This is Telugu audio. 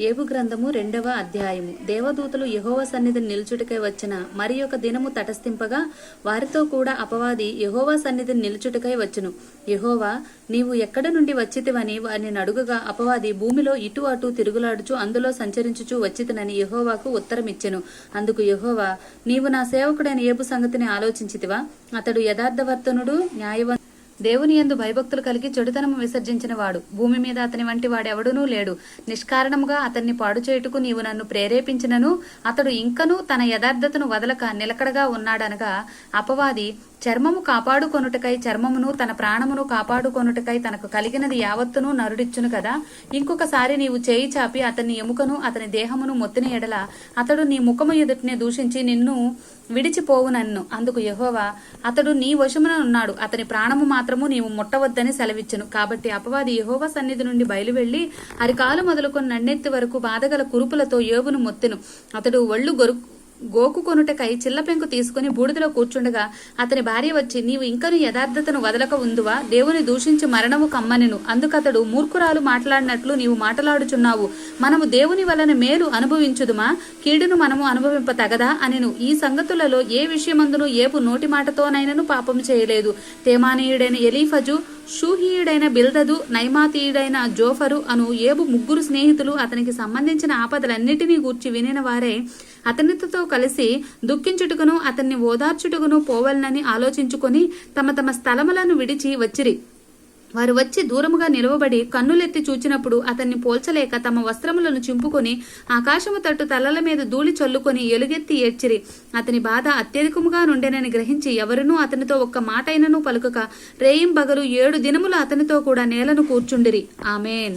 ఏబు గ్రంథము రెండవ అధ్యాయము. దేవదూతలు యహోవ సన్నిధిని నిలుచుటకై వచ్చిన మరి ఒక దినము తటస్థింపగా వారితో కూడా అపవాది యహోవా సన్నిధిని నిలుచుటకై వచ్చును. యహోవా నీవు ఎక్కడ నుండి వచ్చితివని వారిని అడుగుగా అపవాది భూమిలో ఇటు అటు తిరుగులాడుచు అందులో సంచరించుచు వచ్చితనని యహోవాకు ఉత్తరమిచ్చెను. అందుకు యహోవా నీవు నా సేవకుడైన ఏబు సంగతిని ఆలోచించితివా? అతడు యథార్థవర్తనుడు న్యాయవంతుడు దేవుని యందు భయభక్తులు కలిగి చెడుతనము విసర్జించిన వాడు. భూమి మీద అతని వంటి వాడెవడునూ లేడు. నిష్కారణముగా అతన్ని పాడు చేయుటకు నీవు నన్ను ప్రేరేపించినను. అతడు ఇంకనూ తన యథార్థతను వదలక నిలకడగా ఉన్నాడనగా అపవాది చర్మము కాపాడుకొనుటకై చర్మమును తన ప్రాణమును కాపాడుకొనుటకై తనకు కలిగినది యావత్తును నరుడిచ్చును కదా. ఇంకొకసారి నీవు చేయి చాపి అతని ఎముకను అతని దేహమును మొత్తిన ఎడల అతడు నీ ముఖము ఎదుటినే దూషించి నిన్ను విడిచిపోవు నన్ను అందుకు యహోవా అతడు నీ వశమున ఉన్నాడు. అతని ప్రాణము మాత్రం మాత్రము నీవు ముట్టవద్దని సెలవిచ్చను. కాబట్టి అపవాది యహోవా సన్నిధి నుండి బయలువెళ్ళి అరికాలు మొదలుకొని నన్నెత్తి వరకు బాధగల కురుపులతో యోగును మొత్తెను. అతడు ఒళ్ళు గొరు గోకు కొనుటకై చిల్లపెంకు తీసుకుని బూడిదలో కూర్చుండగా అతని భార్య వచ్చి నీవు ఇంకను యథార్థతను వదలక ఉందువా? దేవుని దూషించి మరణము కమ్మనెను. అందుకతడు మూర్ఖురాలు మాట్లాడినట్లు నీవు మాట్లాడుచున్నావు. మనము దేవుని వలన మేలు అనుభవించుదుమా? కీడును మనము అనుభవింప తగదా అనెను. ఈ సంగతులలో ఏ విషయమందును ఏపు నోటి మాటతోనైనను పాపం చేయలేదు. తేమానీయుడైన ఎలీఫజు షూహీయుడైన బిల్దదు నైమాతీయుడైన జోఫరు అను ఏబు ముగ్గురు స్నేహితులు అతనికి సంబంధించిన ఆపదలన్నిటినీ గూర్చి వినిన వారే అతనితో కలిసి దుఃఖించుటకును అతన్ని ఓదార్చుటకును పోవలనని ఆలోచించుకొని తమ తమ స్థలములను విడిచి వచ్చిరి. వారు వచ్చి దూరముగా నిలవబడి కన్నులెత్తి చూచినప్పుడు అతన్ని పోల్చలేక తమ వస్త్రములను చింపుకొని ఆకాశము తట్టు తలల మీద ధూళి చల్లుకొని ఎలుగెత్తి ఏడ్చిరి. అతని బాధ అత్యధికముగా నుండెనని గ్రహించి ఎవరినూ అతనితో ఒక్క మాటైనను పలుకక రేయింబగలు ఏడు దినములు అతనితో కూడా నేలను కూర్చుండిరి. ఆమెన్.